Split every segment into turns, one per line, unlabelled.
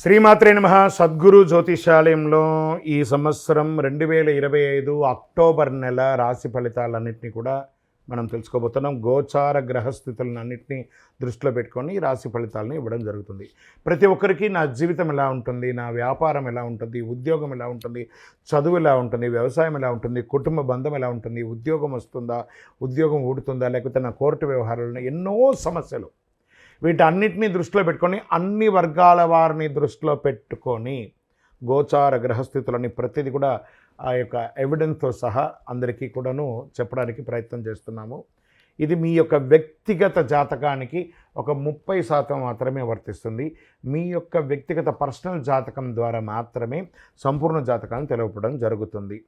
శ్రీమాత్రే నమ. సద్గురు జ్యోతిషాలయంలో ఈ సంవత్సరం రెండు వేల ఇరవై ఐదు అక్టోబర్ నెల రాశి ఫలితాలన్నింటినీ కూడా మనం తెలుసుకోబోతున్నాం. గోచార గ్రహస్థితులను అన్నింటినీ దృష్టిలో పెట్టుకొని ఈ రాశి ఫలితాలను ఇవ్వడం జరుగుతుంది. ప్రతి ఒక్కరికి నా జీవితం ఎలా ఉంటుంది నా వ్యాపారం ఎలా ఉంటుంది ఉద్యోగం ఎలా ఉంటుంది చదువు ఎలా ఉంటుంది వ్యవసాయం ఎలా ఉంటుంది కుటుంబ బంధం ఎలా ఉంటుంది ఉద్యోగం వస్తుందా ఉద్యోగం ఊడుతుందా లేకపోతే నా కోర్టు వ్యవహారాలను ఎన్నో సమస్యలు వీటన్నిటినీ దృష్టిలో పెట్టుకొని అన్ని వర్గాల వారిని దృష్టిలో పెట్టుకొని గోచార గ్రహస్థితులని ప్రతిదీ కూడా ఆ యొక్క ఎవిడెన్స్తో సహా అందరికీ కూడాను చెప్పడానికి ప్రయత్నం చేస్తున్నాము. ఇది మీ యొక్క వ్యక్తిగత జాతకానికి ఒక ముప్పై శాతం మాత్రమే వర్తిస్తుంది. మీ యొక్క వ్యక్తిగత పర్సనల్ జాతకం ద్వారా మాత్రమే సంపూర్ణ జాతకాన్ని తెలవపడం జరుగుతుంది.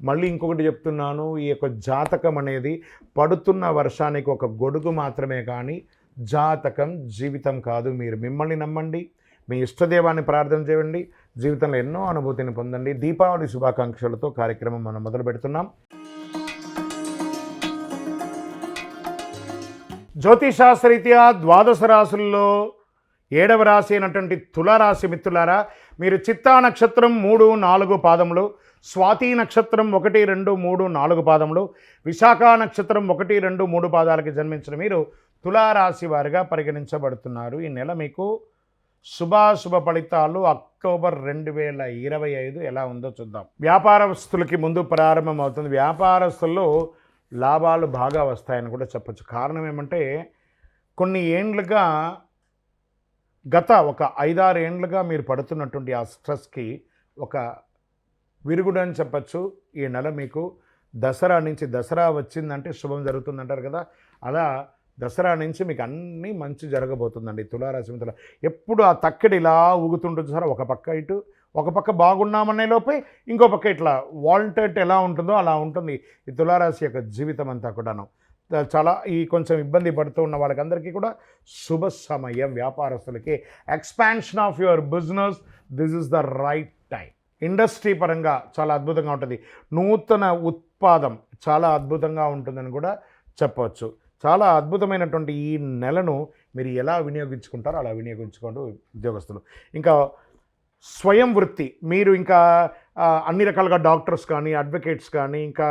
మళ్ళీ ఇంకొకటి చెప్తున్నాను ఈ యొక్క జాతకం అనేది పడుతున్న వర్షానికి ఒక గొడుగు మాత్రమే కానీ జాతకం జీవితం కాదు. మీరు మిమ్మల్ని నమ్మండి మీ ఇష్టదేవాన్ని ప్రార్థన చేయండి జీవితంలో ఎన్నో అనుభూతిని పొందండి. దీపావళి శుభాకాంక్షలతో కార్యక్రమం మనం మొదలు పెడుతున్నాం. జ్యోతిషాస్త్రరీత్యా ద్వాదశ రాశుల్లో ఏడవ రాశి అయినటువంటి తులారాశి మిత్రులారా మీరు చిత్తా నక్షత్రం మూడు నాలుగు పాదములు స్వాతి నక్షత్రం ఒకటి రెండు మూడు నాలుగు పాదములు విశాఖ నక్షత్రం ఒకటి రెండు మూడు పాదాలకి జన్మించిన మీరు తులారాశి వారిగా పరిగణించబడుతున్నారు. ఈ నెల మీకు శుభాశుభ ఫలితాలు అక్టోబర్ రెండు వేల ఇరవై ఐదు ఎలా ఉందో చూద్దాం. వ్యాపారస్తులకి ముందు ప్రారంభం అవుతుంది. వ్యాపారస్తుల్లో లాభాలు బాగా వస్తాయని కూడా చెప్పచ్చు. కారణం ఏమంటే కొన్ని ఏండ్లుగా గత ఒక ఐదారు ఏండ్లుగా మీరు పడుతున్నటువంటి ఆ స్ట్రెస్కి ఒక విరుగుడు అని చెప్పచ్చు. ఈ నెల మీకు దసరా నుంచి దసరా వచ్చిందంటే శుభం జరుగుతుందంటారు కదా. అలా దసరా నుంచి మీకు అన్నీ మంచి జరగబోతుందండి తులారాశి మిత్రుల. ఎప్పుడు ఆ తక్కడి ఇలా ఊగుతుంటుంది సార్ ఒక పక్క ఇటు ఒక పక్క బాగున్నామనే లోపే ఇంకో పక్క ఇట్లా వాల్టెట్ ఎలా ఉంటుందో అలా ఉంటుంది ఈ తులారాశి యొక్క జీవితం అంతా కూడాను. చాలా ఈ కొంచెం ఇబ్బంది పడుతూ ఉన్న వాళ్ళకందరికీ కూడా శుభ సమయం వ్యాపారస్తులకి expansion of your business this is the right time. Industry పరంగా చాలా అద్భుతంగా ఉంటుంది. నూతన ఉత్పాదం చాలా అద్భుతంగా ఉంటుందని కూడా చెప్పవచ్చు చాలా అద్భుతమైనటువంటి ఈ నెలను మీరు ఎలా వినియోగించుకుంటారో అలా వినియోగించుకోండి ఉద్యోగస్తులు. ఇంకా స్వయం వృత్తి మీరు ఇంకా అన్ని రకాలుగా డాక్టర్స్ కానీ అడ్వకేట్స్ కానీ ఇంకా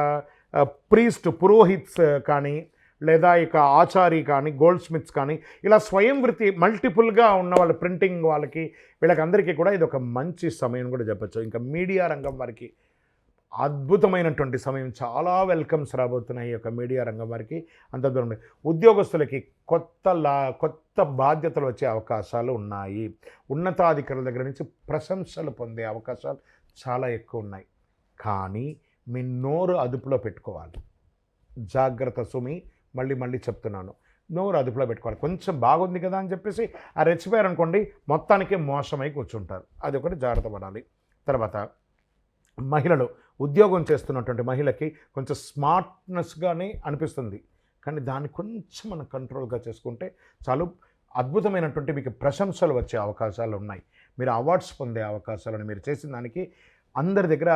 ప్రీస్ట్ పురోహిత్స్ కానీ లేదా ఇక ఆచారి కానీ గోల్డ్ స్మిత్స్ కానీ ఇలా స్వయం వృత్తి మల్టిపుల్గా ఉన్న వాళ్ళ ప్రింటింగ్ వాళ్ళకి వీళ్ళకందరికీ కూడా ఇది ఒక మంచి సమయం కూడా చెప్పచ్చు. ఇంకా మీడియా రంగం వారికి అద్భుతమైనటువంటి సమయం. చాలా వెల్కమ్స్ రాబోతున్నాయి ఈ యొక్క మీడియా రంగం వారికి. అంత దూరం ఉద్యోగస్తులకి కొత్త లా కొత్త బాధ్యతలు వచ్చే అవకాశాలు ఉన్నాయి. ఉన్నతాధికారుల దగ్గర నుంచి ప్రశంసలు పొందే అవకాశాలు చాలా ఎక్కువ ఉన్నాయి. కానీ మీ నోరు అదుపులో పెట్టుకోవాలి. జాగ్రత్త సుమి మళ్ళీ మళ్ళీ చెప్తున్నాను. నోరు అదుపులో పెట్టుకోవాలి. కొంచెం బాగుంది కదా అని చెప్పేసి ఆ రెచ్చిపోయారు అనుకోండి మొత్తానికి మోసమై కూర్చుంటారు. అది ఒకటి జాగ్రత్త పడాలి. తర్వాత మహిళలు ఉద్యోగం చేస్తున్నటువంటి మహిళకి కొంచెం స్మార్ట్నెస్గానే అనిపిస్తుంది. కానీ దాన్ని కొంచెం మనం కంట్రోల్గా చేసుకుంటే చాలు అద్భుతమైనటువంటి మీకు ప్రశంసలు వచ్చే అవకాశాలు ఉన్నాయి. మీరు అవార్డ్స్ పొందే అవకాశాలను మీరు చేసిన దానికి అందరి దగ్గర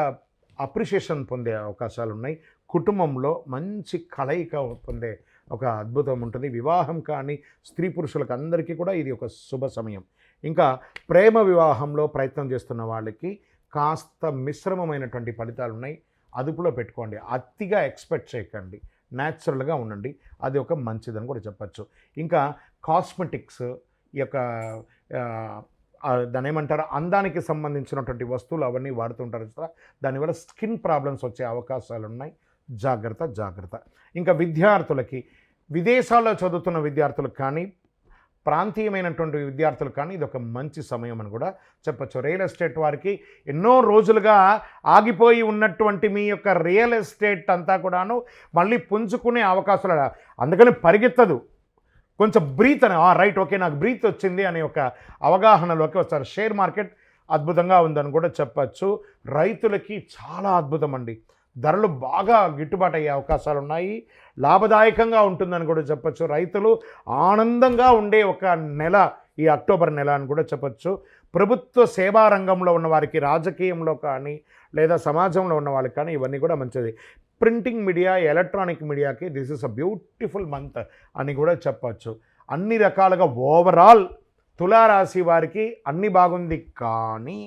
అప్రిషియేషన్ పొందే అవకాశాలు ఉన్నాయి. కుటుంబంలో మంచి కలయిక పొందే ఒక అద్భుతం ఉంటుంది. వివాహం కానీ స్త్రీ పురుషులకు అందరికీ కూడా ఇది ఒక శుభ సమయం. ఇంకా ప్రేమ వివాహంలో ప్రయత్నం చేస్తున్న వాళ్ళకి కాస్త మిశ్రమమైనటువంటి ఫలితాలు ఉన్నాయి అదుపులో పెట్టుకోండి. అతిగా ఎక్స్పెక్ట్ చేయకండి. న్యాచురల్గా ఉండండి. అది ఒక మంచిదని కూడా చెప్పచ్చు. ఇంకా కాస్మెటిక్స్ ఈ యొక్క దాని ఏమంటారు? అందానికి సంబంధించినటువంటి వస్తువులు అవన్నీ వాడుతుంటారు కదా. దానివల్ల స్కిన్ ప్రాబ్లమ్స్ వచ్చే అవకాశాలు ఉన్నాయి జాగ్రత్త జాగ్రత్త. ఇంకా విద్యార్థులకి విదేశాల్లో చదువుతున్న విద్యార్థులకు కానీ ప్రాంతీయమైనటువంటి విద్యార్థులు కానీ ఇది ఒక మంచి సమయం అని కూడా చెప్పచ్చు. రియల్ ఎస్టేట్ వారికి ఎన్నో రోజులుగా ఆగిపోయి ఉన్నటువంటి మీ యొక్క రియల్ ఎస్టేట్ అంతా కూడాను మళ్ళీ పుంజుకునే అవకాశాలు అందుకని పరిగెత్తదు. కొంచెం బ్రీత్ అని రైట్ ఓకే నాకు బ్రీత్ వచ్చింది అనే ఒక అవగాహనలోకి వస్తారు. షేర్ మార్కెట్ అద్భుతంగా ఉందని కూడా చెప్పచ్చు. రైతులకి చాలా అద్భుతం అండి. ధరలు బాగా గిట్టుబాటు అయ్యే అవకాశాలు ఉన్నాయి లాభదాయకంగా ఉంటుందని కూడా చెప్పచ్చు. రైతులు ఆనందంగా ఉండే ఒక నెల ఈ అక్టోబర్ నెల అని కూడా చెప్పచ్చు. ప్రభుత్వ సేవా రంగంలో ఉన్న వారికి రాజకీయంలో కానీ లేదా సమాజంలో ఉన్న వాళ్ళకి కానీ ఇవన్నీ కూడా మంచిది. ప్రింటింగ్ మీడియా ఎలక్ట్రానిక్ మీడియాకి this is a beautiful month అని కూడా చెప్పచ్చు. అన్ని రకాలుగా ఓవరాల్ తులారాశి వారికి అన్ని బాగుంది కానీ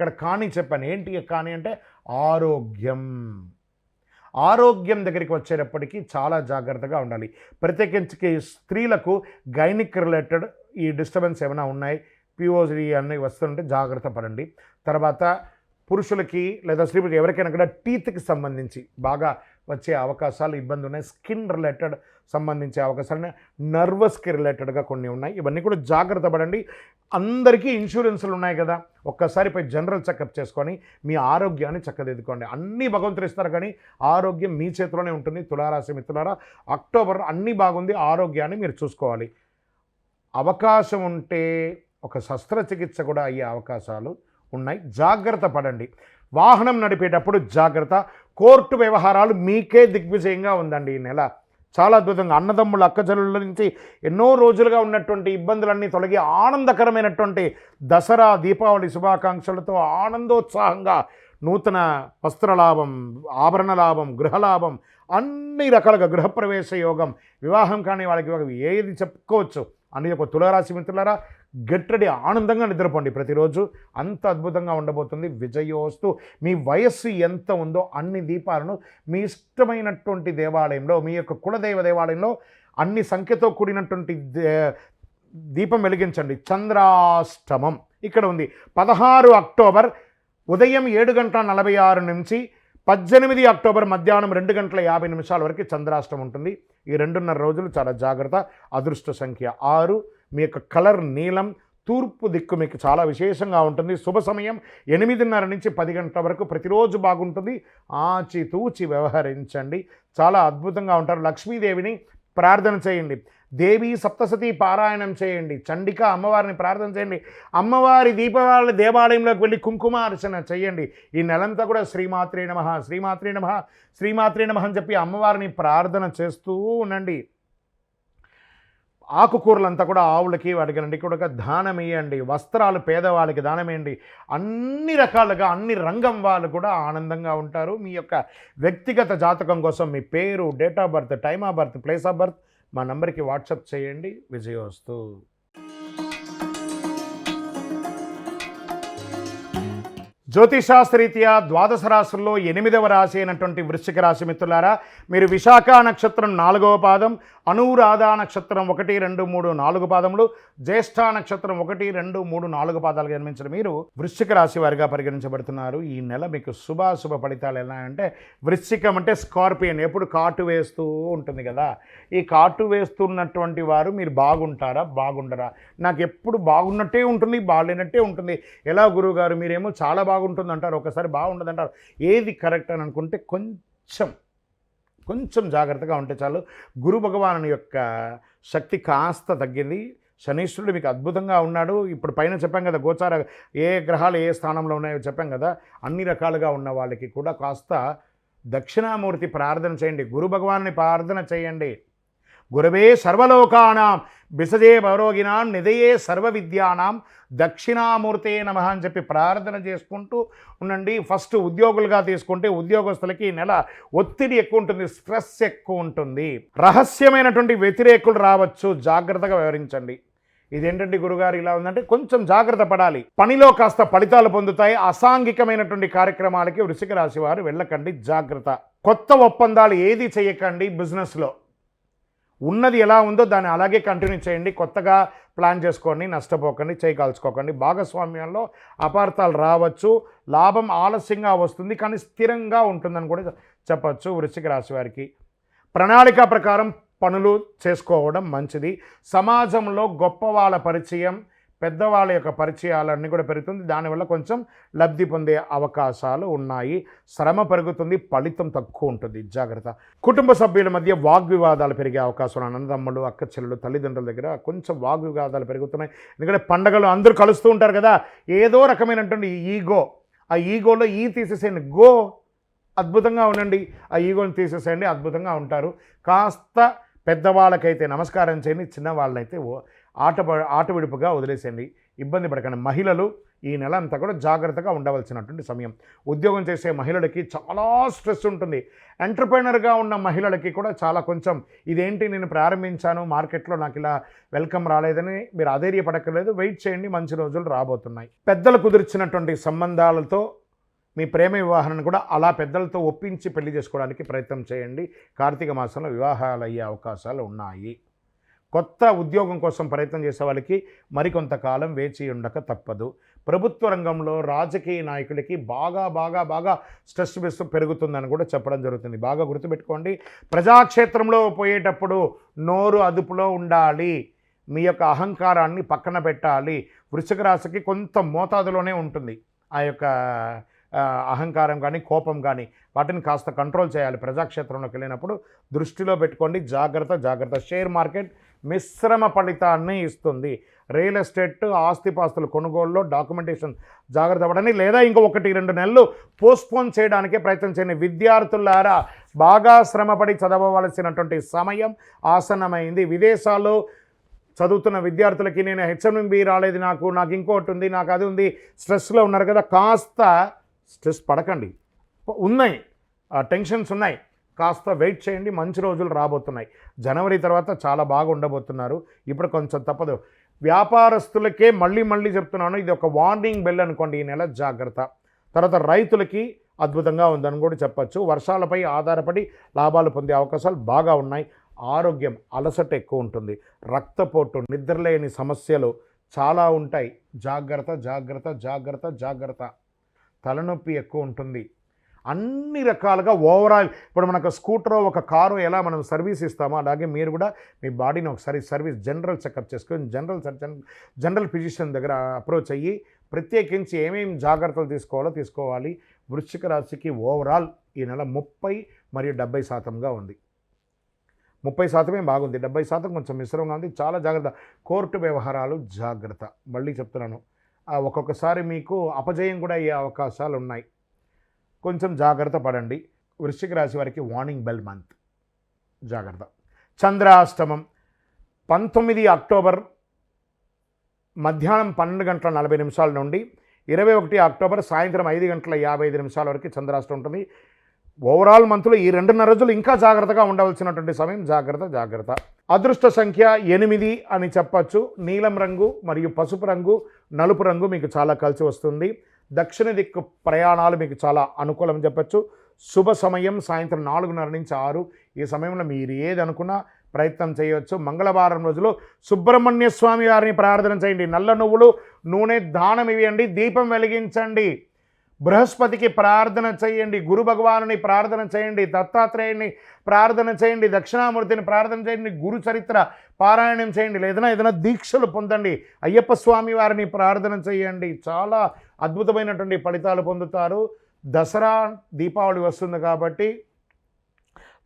ఇక్కడ కానీ చెప్పాను. ఏంటి కానీ అంటే ఆరోగ్యం. ఆరోగ్యం దగ్గరికి వచ్చేటప్పటికీ చాలా జాగ్రత్తగా ఉండాలి. ప్రత్యేకించి స్త్రీలకు గైనిక్ రిలేటెడ్ ఈ డిస్టర్బెన్స్ ఏమైనా ఉన్నాయి? పిఓజీ అన్నీ వస్తుంటే జాగ్రత్త పడండి. తర్వాత పురుషులకి లేదా స్త్రీలకు ఎవరికైనా కూడా టీత్కి సంబంధించి బాగా వచ్చే అవకాశాలు ఇబ్బంది ఉన్నాయి స్కిన్ రిలేటెడ్ సంబంధించే అవకాశాలు నర్వస్కి రిలేటెడ్గా కొన్ని ఉన్నాయి. ఇవన్నీ కూడా జాగ్రత్త పడండి. అందరికీ ఇన్సూరెన్స్లు ఉన్నాయి కదా. ఒక్కసారి పోయి జనరల్ చెకప్ చేసుకొని మీ ఆరోగ్యాన్ని చక్కదిద్దుకోండి. అన్నీ భగవంతుడు ఇస్తారు కానీ ఆరోగ్యం మీ చేతిలోనే ఉంటుంది. తులారాశి మిత్రులారా అక్టోబర్ అన్నీ బాగుంది. ఆరోగ్యాన్ని మీరు చూసుకోవాలి. అవకాశం ఉంటే ఒక శస్త్రచికిత్స కూడా అయ్యే అవకాశాలు ఉన్నాయి. జాగ్రత్త పడండి. వాహనం నడిపేటప్పుడు జాగ్రత్త. కోర్టు వ్యవహారాలు మీకే దిగ్విజయంగా ఉందండి ఈ నెల. చాలా అద్భుతంగా అన్నదమ్ముల అక్కజల్లుల నుంచి ఎన్నో రోజులుగా ఉన్నటువంటి ఇబ్బందులన్నీ తొలగి ఆనందకరమైనటువంటి దసరా దీపావళి శుభాకాంక్షలతో ఆనందోత్సాహంగా నూతన వస్త్రలాభం ఆభరణ లాభం గృహలాభం అన్ని రకాలుగా గృహప్రవేశ యోగం వివాహం కాని వాళ్ళకి ఏది చెప్పుకోవచ్చు? అని ఒక తులరాశి మిత్రులారా గట్టడి ఆనందంగా నిద్రపోండి ప్రతిరోజు. అంత అద్భుతంగా ఉండబోతుంది. విజయోస్తు మీ వయస్సు ఎంత ఉందో అన్ని దీపాలను మీ ఇష్టమైనటువంటి దేవాలయంలో మీ యొక్క కులదైవ దేవాలయంలో అన్ని సంఖ్యతో కూడినటువంటి దే- దీపం వెలిగించండి. చంద్రాష్టమం ఇక్కడ ఉంది. పదహారు అక్టోబర్ ఉదయం ఏడు గంటల నలభై ఆరు నుంచి పద్దెనిమిది అక్టోబర్ మధ్యాహ్నం రెండు గంటల యాభై నిమిషాల వరకు చంద్రాష్టమం ఉంటుంది. ఈ రెండున్నర రోజులు చాలా జాగ్రత్త అదృష్ట సంఖ్య ఆరు. మీ యొక్క కలర్ నీలం తూర్పు దిక్కు మీకు చాలా విశేషంగా ఉంటుంది. శుభ సమయం ఎనిమిదిన్నర నుంచి పది గంటల వరకు ప్రతిరోజు బాగుంటుంది. ఆచితూచి వ్యవహరించండి. చాలా అద్భుతంగా ఉంటారు. లక్ష్మీదేవిని ప్రార్థన చేయండి. దేవి సప్తసతి పారాయణం చేయండి. చండిక అమ్మవారిని ప్రార్థన చేయండి. అమ్మవారి దీపావళి దేవాలయంలోకి వెళ్ళి కుంకుమార్చన చేయండి. ఈ నెలంతా కూడా శ్రీమాత్రే నమ శ్రీమాత్రే నమ శ్రీమాత్రే నమ అని చెప్పి అమ్మవారిని ప్రార్థన చేస్తూ ఉండండి. ఆకుకూరలంతా కూడా ఆవులకి వాటికి కూడా దానం ఇవ్వండి వస్త్రాలు పేదవాళ్ళకి దానమేయండి అన్ని రకాలుగా అన్ని రంగం వాళ్ళు కూడా ఆనందంగా ఉంటారు. మీ యొక్క వ్యక్తిగత జాతకం కోసం మీ పేరు date of birth time of birth place of birth మా నంబర్కి వాట్సాప్ చేయండి. విజయోస్తు. జ్యోతిషాస్త్రరీత్యా ద్వాదశ రాశుల్లో ఎనిమిదవ రాశి అయినటువంటి వృశ్చిక రాశి మిత్రులారా మీరు విశాఖ నక్షత్రం నాలుగవ పాదం అనురాధ నక్షత్రం ఒకటి రెండు మూడు నాలుగు పాదములు జ్యేష్ఠ నక్షత్రం ఒకటి రెండు మూడు నాలుగు పాదాలు జన్మించిన మీరు వృశ్చిక రాశి వారిగా పరిగణించబడుతున్నారు. ఈ నెల మీకు శుభాశుభ ఫలితాలు ఎలా అంటే వృశ్చికం అంటే స్కార్పియన్ ఎప్పుడు కాటు వేస్తూ ఉంటుంది కదా. ఈ కాటు వేస్తున్నటువంటి వారు మీరు బాగుంటారా? బాగుండరా? నాకు ఎప్పుడు బాగున్నట్టే ఉంటుంది బాగాలేనట్టే ఉంటుంది. ఎలా గురువుగారు? మీరేమో చాలా బాగుంటుంది అంటారు ఒకసారి బాగుండదు అంటారు ఏది కరెక్ట్ అని అనుకుంటే కొంచెం కొంచెం జాగ్రత్తగా ఉంటే చాలు. గురు భగవాను యొక్క శక్తి కాస్త తగ్గింది. శనీశ్వరుడు మీకు అద్భుతంగా ఉన్నాడు. ఇప్పుడు పైన చెప్పాం కదా గోచార ఏ గ్రహాలు ఏ స్థానంలో ఉన్నాయో చెప్పాం కదా అన్ని రకాలుగా ఉన్న వాళ్ళకి కూడా కాస్త దక్షిణామూర్తి ప్రార్థన చేయండి. గురు భగవాన్ని ప్రార్థన చేయండి. గురవే సర్వలోకానాం బిసజే భవరోగినాం నిదయే సర్వ విద్యానాం దక్షిణామూర్తే నమ అని చెప్పి ప్రార్థన చేసుకుంటూ ఉండండి. ఫస్ట్ ఉద్యోగులుగా తీసుకుంటే ఉద్యోగస్తులకి ఈ నెల ఒత్తిడి ఎక్కువ ఉంటుంది స్ట్రెస్ ఎక్కువ ఉంటుంది. రహస్యమైనటువంటి వ్యతిరేకులు రావచ్చు జాగ్రత్తగా వివరించండి. ఇదేంటండి గురుగారు ఇలా ఉందంటే కొంచెం జాగ్రత్త పడాలి. పనిలో కాస్త ఫలితాలు పొందుతాయి అసాంఘికమైనటువంటి కార్యక్రమాలకి వృషిక రాశి వారు వెళ్ళకండి జాగ్రత్త. కొత్త ఒప్పందాలు ఏది చేయకండి బిజినెస్లో ఉన్నది ఎలా ఉందో దాన్ని అలాగే కంటిన్యూ చేయండి. కొత్తగా ప్లాన్ చేసుకోండి నష్టపోకండి చేయకాల్చుకోకండి భాగస్వామ్యంలో అపార్థాలు రావచ్చు లాభం ఆలస్యంగా వస్తుంది కానీ స్థిరంగా ఉంటుందని కూడా చెప్పచ్చు వృశ్చిక రాశి వారికి. ప్రణాళిక ప్రకారం పనులు చేసుకోవడం మంచిది. సమాజంలో గొప్ప వాళ్ళ పరిచయం పెద్దవాళ్ళ యొక్క పరిచయాలన్నీ కూడా పెరుగుతుంది. దానివల్ల కొంచెం లబ్ధి పొందే అవకాశాలు ఉన్నాయి. శ్రమ పెరుగుతుంది ఫలితం తక్కువ ఉంటుంది. జాగ్రత్త. కుటుంబ సభ్యుల మధ్య వాగ్వివాదాలు పెరిగే అవకాశం అన్నదమ్ములు అక్క చెల్లెలు తల్లిదండ్రుల దగ్గర కొంచెం వాగ్వివాదాలు పెరుగుతున్నాయి. ఎందుకంటే పండగలు అందరూ కలుస్తూ ఉంటారు కదా. ఏదో రకమైనటువంటి ఈగో. ఆ ఈగోలో ఈ తీసేసేయండి. గో అద్భుతంగా ఉండండి. ఆ ఈగోని తీసేసేయండి. అద్భుతంగా ఉంటారు. కాస్త పెద్దవాళ్ళకైతే నమస్కారం చేయండి. చిన్నవాళ్ళనైతే ఓ ఆట ఆటవిడుపుగా వదిలేసేయండి. ఇబ్బంది పడకండి. మహిళలు ఈ నెల అంతా కూడా జాగ్రత్తగా ఉండవలసినటువంటి సమయం. ఉద్యోగం చేసే మహిళలకి చాలా స్ట్రెస్ ఉంటుంది. ఎంటర్ప్రైనర్గా ఉన్న మహిళలకి కూడా చాలా కొంచెం ఇదేంటి నేను ప్రారంభించాను మార్కెట్లో నాకు ఇలా వెల్కమ్ రాలేదని మీరు అధైర్యపడక్కర్లేదు. వెయిట్ చేయండి. మంచి రోజులు రాబోతున్నాయి. పెద్దలు కుదిర్చినటువంటి సంబంధాలతో మీ ప్రేమ వివాహాన్ని కూడా అలా పెద్దలతో ఒప్పించి పెళ్ళి చేసుకోవడానికి ప్రయత్నం చేయండి. కార్తీక మాసంలో వివాహాలు అయ్యే అవకాశాలు ఉన్నాయి. కొత్త ఉద్యోగం కోసం ప్రయత్నం చేసే వాళ్ళకి మరికొంతకాలం వేచి ఉండక తప్పదు. ప్రభుత్వ రంగంలో రాజకీయ నాయకులకి బాగా బాగా బాగా స్ట్రెస్ బెస్ పెరుగుతుందని కూడా చెప్పడం జరుగుతుంది. బాగా గుర్తుపెట్టుకోండి. ప్రజాక్షేత్రంలో పోయేటప్పుడు నోరు అదుపులో ఉండాలి. మీ యొక్క అహంకారాన్ని పక్కన పెట్టాలి. వృశ్చిక రాశికి కొంత మోతాదులోనే ఉంటుంది. ఆ యొక్క అహంకారం కానీ కోపం కానీ వాటిని కాస్త కంట్రోల్ చేయాలి. ప్రజాక్షేత్రంలోకి వెళ్ళినప్పుడు దృష్టిలో పెట్టుకోండి. జాగ్రత్త జాగ్రత్త. షేర్ మార్కెట్ మిశ్రమ ఫలితాన్ని ఇస్తుంది. రియల్ ఎస్టేట్ ఆస్తిపాస్తుల కొనుగోలులో డాక్యుమెంటేషన్ జాగ్రత్త పడని లేదా ఇంకా ఒకటి రెండు నెలలు పోస్ట్పోన్ చేయడానికే ప్రయత్నం చేయండి విద్యార్థులారా బాగా శ్రమపడి చదవవలసినటువంటి సమయం ఆసన్నమైంది. విదేశాల్లో చదువుతున్న విద్యార్థులకి నేను హెచ్ఎంబి రాలేదు నాకు నాకు ఇంకోటి ఉంది నాకు అది ఉంది. స్ట్రెస్లో ఉన్నారు కదా కాస్త స్ట్రెస్ పడకండి. ఉన్నాయి. టెన్షన్స్ ఉన్నాయి. కాస్త వెయిట్ చేయండి మంచి రోజులు రాబోతున్నాయి. జనవరి తర్వాత చాలా బాగా ఉండబోతున్నారు. ఇప్పుడు కొంచెం తప్పదు. వ్యాపారస్తులకే మళ్ళీ మళ్ళీ చెప్తున్నాను ఇది ఒక వార్నింగ్ బెల్ అనుకోండి ఈ నెల జాగ్రత్త. తర్వాత రైతులకి అద్భుతంగా ఉందని కూడా చెప్పచ్చు. వర్షాలపై ఆధారపడి లాభాలు పొందే అవకాశాలు బాగా ఉన్నాయి. ఆరోగ్యం అలసట ఎక్కువ ఉంటుంది. రక్తపోటు నిద్రలేని సమస్యలు చాలా ఉంటాయి. జాగ్రత్త జాగ్రత్త జాగ్రత్త జాగ్రత్త. తలనొప్పి ఎక్కువ ఉంటుంది. అన్ని రకాలుగా ఓవరాల్. ఇప్పుడు మనకు స్కూటర్ ఒక కారు ఎలా మనం సర్వీస్ ఇస్తామో అలాగే మీరు కూడా మీ బాడీని ఒకసారి సర్వీస్ జనరల్ చెకప్ చేసుకొని జనరల్ జనరల్ ఫిజిషియన్ దగ్గర అప్రోచ్ అయ్యి ప్రత్యేకించి ఏమేమి జాగ్రత్తలు తీసుకోవాలో తీసుకోవాలి. వృశ్చిక రాశికి ఓవరాల్ ఈ నెల ముప్పై మరియు డెబ్బై శాతంగా ఉంది. ముప్పై శాతమే బాగుంది. డెబ్బై శాతం కొంచెం మిశ్రమంగా ఉంది. చాలా జాగ్రత్త. కోర్టు వ్యవహారాలు జాగ్రత్త. మళ్ళీ చెప్తున్నాను. ఒక్కొక్కసారి మీకు అపజయం కూడా అయ్యే అవకాశాలు ఉన్నాయి కొంచెం జాగ్రత్త పడండి. వృశ్చిక రాశి వారికి వార్నింగ్ బెల్ మంత్ జాగ్రత్త. చంద్రాష్టమం పంతొమ్మిది అక్టోబర్ మధ్యాహ్నం పన్నెండు గంటల నలభై నిమిషాల నుండి ఇరవై ఒకటి అక్టోబర్ సాయంత్రం ఐదు గంటల యాభై ఐదు నిమిషాల వరకు చంద్రాష్టం ఉంటుంది. ఓవరాల్ మంత్లో ఈ రెండున్నర రోజులు ఇంకా జాగ్రత్తగా ఉండవలసినటువంటి సమయం జాగ్రత్త జాగ్రత్త. అదృష్ట సంఖ్య ఎనిమిది అని చెప్పచ్చు. నీలం రంగు మరియు పసుపు రంగు నలుపు రంగు మీకు చాలా కలిసి వస్తుంది. దక్షిణ దిక్కు ప్రయాణాలు మీకు చాలా అనుకూలం చెప్పచ్చు. శుభ సమయం సాయంత్రం నాలుగున్నర నుంచి ఆరు. ఈ సమయంలో మీరు ఏది అనుకున్నా ప్రయత్నం చేయవచ్చు మంగళవారం రోజులో సుబ్రహ్మణ్య స్వామి వారిని ప్రార్థన చేయండి. నల్ల నువ్వులు నూనె దానం ఇవ్వండి. దీపం వెలిగించండి. బృహస్పతికి ప్రార్థన చేయండి గురు భగవానుని ప్రార్థన చేయండి దత్తాత్రేయుని ప్రార్థన చేయండి దక్షిణామూర్తిని ప్రార్థన చేయండి గురు చరిత్ర పారాయణం చేయండి లేదన్నా ఏదైనా దీక్షలు పొందండి అయ్యప్ప స్వామి వారిని ప్రార్థన చేయండి. చాలా అద్భుతమైనటువంటి ఫలితాలు పొందుతారు. దసరా దీపావళి వస్తుంది కాబట్టి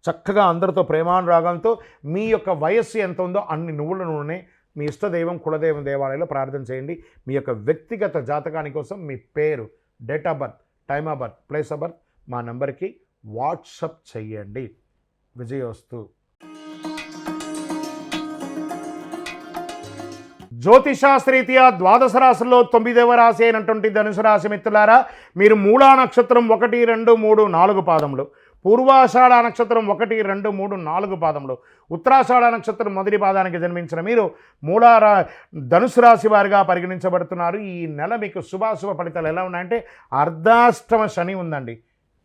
చక్కగా అందరితో ప్రేమానురాగంతో మీ యొక్క వయస్సు ఎంత ఉందో అన్ని నువ్వుల నూనె మీ ఇష్టదైవం కులదైవం దేవాలయంలో ప్రార్థన చేయండి. మీ యొక్క వ్యక్తిగత జాతకాని కోసం మీ పేరు date of birth time of birth place of birth మా నెంబర్కి వాట్సప్ చేయండి. విజయోస్తు జ్యోతిషాస్త్రీత్యా ద్వాదశ రాశుల్లో తొమ్మిదవ రాశి అయినటువంటి ధనుసు రాశి మిత్రులారా మీరు మూలా నక్షత్రం ఒకటి రెండు మూడు నాలుగు పాదములు. పూర్వాషాఢ నక్షత్రం ఒకటి రెండు మూడు నాలుగు పాదములు. ఉత్తరాషాఢ నక్షత్రం మొదటి పాదానికి జన్మించిన మీరు మూలారా ధనుసు రాశి వారిగా పరిగణించబడుతున్నారు. ఈ నెల మీకు శుభాశుభ ఫలితాలు ఎలా ఉన్నాయంటే అర్ధాష్టమ శని ఉందండి.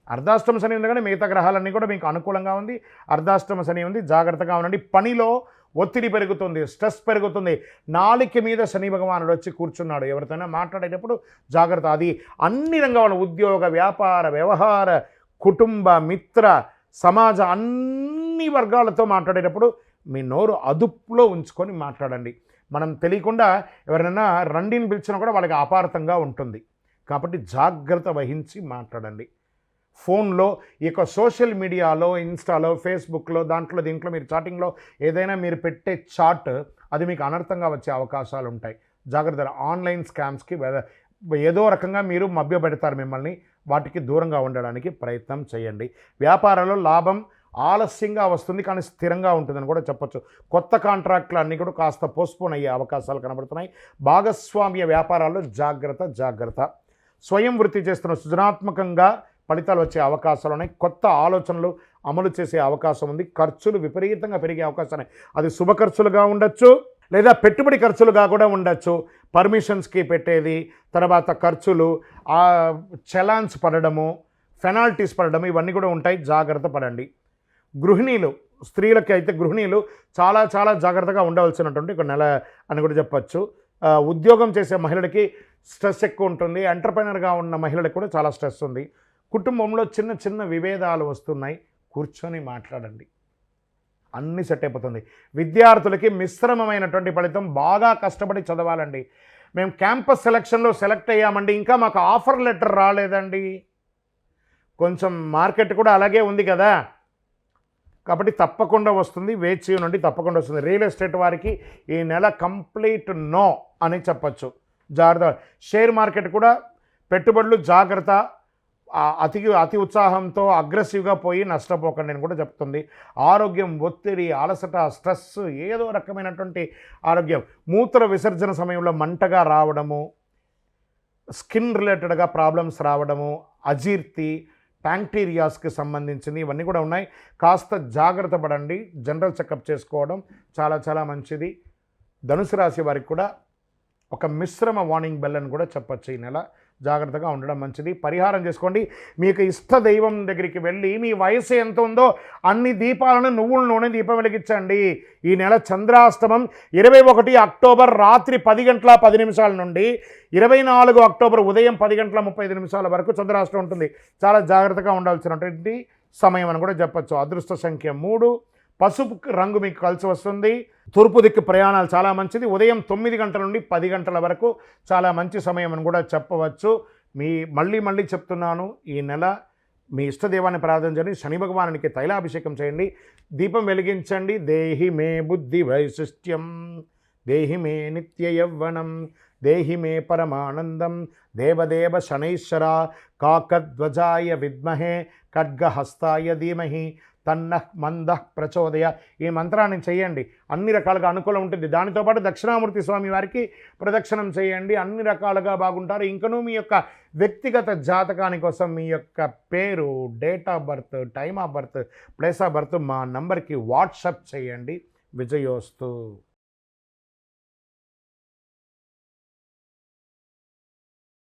అర్ధాష్టమ శని ఉంది కానీ మిగతా గ్రహాలన్నీ కూడా మీకు అనుకూలంగా ఉంది. అర్ధాష్టమ శని ఉంది జాగ్రత్తగా ఉండండి. పనిలో ఒత్తిడి పెరుగుతుంది స్ట్రెస్ పెరుగుతుంది. నాలిక మీద శని భగవానుడు వచ్చి కూర్చున్నాడు. ఎవరితోనైనా మాట్లాడేటప్పుడు జాగ్రత్త. అది అన్ని రంగాల ఉద్యోగ వ్యాపార వ్యవహార కుటుంబ మిత్ర సమాజ అన్ని వర్గాలతో మాట్లాడేటప్పుడు మీ నోరు అదుపులో ఉంచుకొని మాట్లాడండి. మనం తెలియకుండా ఎవరైనా రండిని పిలిచినా కూడా వాళ్ళకి అపార్థంగా ఉంటుంది. కాబట్టి జాగ్రత్త వహించి మాట్లాడండి. ఫోన్లో ఈ యొక్క సోషల్ మీడియాలో ఇన్స్టాలో ఫేస్బుక్లో దాంట్లో దీంట్లో మీరు చాటింగ్లో ఏదైనా మీరు పెట్టే చాట్ అది మీకు అనర్థంగా వచ్చే అవకాశాలు ఉంటాయి జాగ్రత్త ఆన్లైన్ స్కామ్స్కి ఏదో రకంగా మీరు మభ్యపెడతారు మిమ్మల్ని. వాటికి దూరంగా ఉండడానికి ప్రయత్నం చేయండి. వ్యాపారంలో లాభం ఆలస్యంగా వస్తుంది కానీ స్థిరంగా ఉంటుందని కూడా చెప్పొచ్చు. కొత్త కాంట్రాక్ట్లు అన్నీ కూడా కాస్త పోస్ట్పోన్ అయ్యే అవకాశాలు కనబడుతున్నాయి. భాగస్వామ్య వ్యాపారాల్లో జాగ్రత్త జాగ్రత్త. స్వయం వృత్తి చేస్తున్న సృజనాత్మకంగా ఫలితాలు వచ్చే అవకాశాలు ఉన్నాయి. కొత్త ఆలోచనలు అమలు చేసే అవకాశం ఉంది. ఖర్చులు విపరీతంగా పెరిగే అవకాశం ఉన్నాయి. అది శుభ ఖర్చులుగా ఉండొచ్చు. లేదా పెట్టుబడి ఖర్చులుగా కూడా ఉండొచ్చు. పర్మిషన్స్కి పెట్టేది తర్వాత ఖర్చులు చలాన్స్ పడడము పెనాల్టీస్ పడడం ఇవన్నీ కూడా ఉంటాయి. జాగ్రత్త పడండి. గృహిణీలు స్త్రీలకి అయితే గృహిణీలు చాలా చాలా జాగ్రత్తగా ఉండవలసినటువంటి ఒక నెల అని కూడా చెప్పచ్చు. ఉద్యోగం చేసే మహిళలకి స్ట్రెస్ ఎక్కువ ఉంటుంది. ఎంటర్ప్రైనర్గా ఉన్న మహిళలకు కూడా చాలా స్ట్రెస్ ఉంది. కుటుంబంలో చిన్న చిన్న విభేదాలు వస్తున్నాయి. కూర్చొని మాట్లాడండి. అన్నీ సెట్ అయిపోతుంది. విద్యార్థులకి మిశ్రమమైనటువంటి ఫలితం బాగా కష్టపడి చదవాలండి. మేము క్యాంపస్ సెలక్షన్లో సెలెక్ట్ అయ్యామండి. ఇంకా మాకు ఆఫర్ లెటర్ రాలేదండి. కొంచెం మార్కెట్ కూడా అలాగే ఉంది కదా. కాబట్టి తప్పకుండా వస్తుంది. వేచి నుండి తప్పకుండా వస్తుంది. రియల్ ఎస్టేట్ వారికి ఈ నెల కంప్లీట్ నో అని చెప్పచ్చు. జాగ్రత్త. షేర్ మార్కెట్ కూడా పెట్టుబడులు జాగ్రత్త. అతి అతి ఉత్సాహంతో అగ్రెసివ్గా పోయి నష్టపోకండి అని కూడా చెప్తుంది. ఆరోగ్యం ఒత్తిడి అలసట స్ట్రెస్ ఏదో రకమైనటువంటి ఆరోగ్యం. మూత్ర విసర్జన సమయంలో మంటగా రావడము స్కిన్ రిలేటెడ్గా ప్రాబ్లమ్స్ రావడము అజీర్తి బ్యాక్టీరియాస్కి సంబంధించింది ఇవన్నీ కూడా ఉన్నాయి. కాస్త జాగ్రత్త పడండి జనరల్ చెకప్ చేసుకోవడం చాలా చాలా మంచిది. ధనుసు రాశి వారికి కూడా ఒక మిశ్రమ వార్నింగ్ బెల్ అని కూడా చెప్పొచ్చు ఈ నెల. జాగ్రత్తగా ఉండడం మంచిది. పరిహారం చేసుకోండి. మీకు ఇష్ట దైవం దగ్గరికి వెళ్ళి మీ వయసు ఎంత ఉందో అన్ని దీపాలను నువ్వుల నూనె దీపం వెలిగించండి. ఈ నెల చంద్రాష్టమం ఇరవై ఒకటి అక్టోబర్ రాత్రి పది గంటల పది నిమిషాల నుండి ఇరవై నాలుగు అక్టోబర్ ఉదయం పది గంటల ముప్పై ఐదు నిమిషాల వరకు చంద్రాష్టమం ఉంటుంది. చాలా జాగ్రత్తగా ఉండాల్సినటువంటి సమయం అని కూడా చెప్పొచ్చు. అదృష్ట సంఖ్య మూడు. పసుపు రంగు మీకు కలిసి వస్తుంది. తూర్పు దిక్కు ప్రయాణాలు చాలా మంచిది. ఉదయం తొమ్మిది గంటల నుండి పది గంటల వరకు చాలా మంచి సమయం అని కూడా చెప్పవచ్చు. మీ మళ్ళీ మళ్ళీ చెప్తున్నాను ఈ నెల మీ ఇష్టదేవాన్ని ప్రార్థన చేయండి శని భగవానునికి తైలాభిషేకం చేయండి. దీపం వెలిగించండి. దేహి మే బుద్ధి వైశిష్ట్యం దేహి మే నిత్య యవ్వనం దేహి మే పరమానందం దేవదేవ శనైశ్వర కాకధ్వజాయ విద్మహే ఖడ్గహస్తాయ ధీమహి తన్న మంద ప్రచోదయ ఈ మంత్రాన్ని చేయండి. అన్ని రకాలుగా అనుకూలం ఉంటుంది. దానితో పాటు దక్షిణామూర్తి స్వామి వారికి ప్రదక్షిణం చేయండి. అన్ని రకాలుగా బాగుంటారు. ఇంకనూ మీ యొక్క వ్యక్తిగత జాతకాని కోసం మీ యొక్క పేరు date of birth time of birth place of birth మా నంబర్కి వాట్సప్ చేయండి. విజయోస్తు.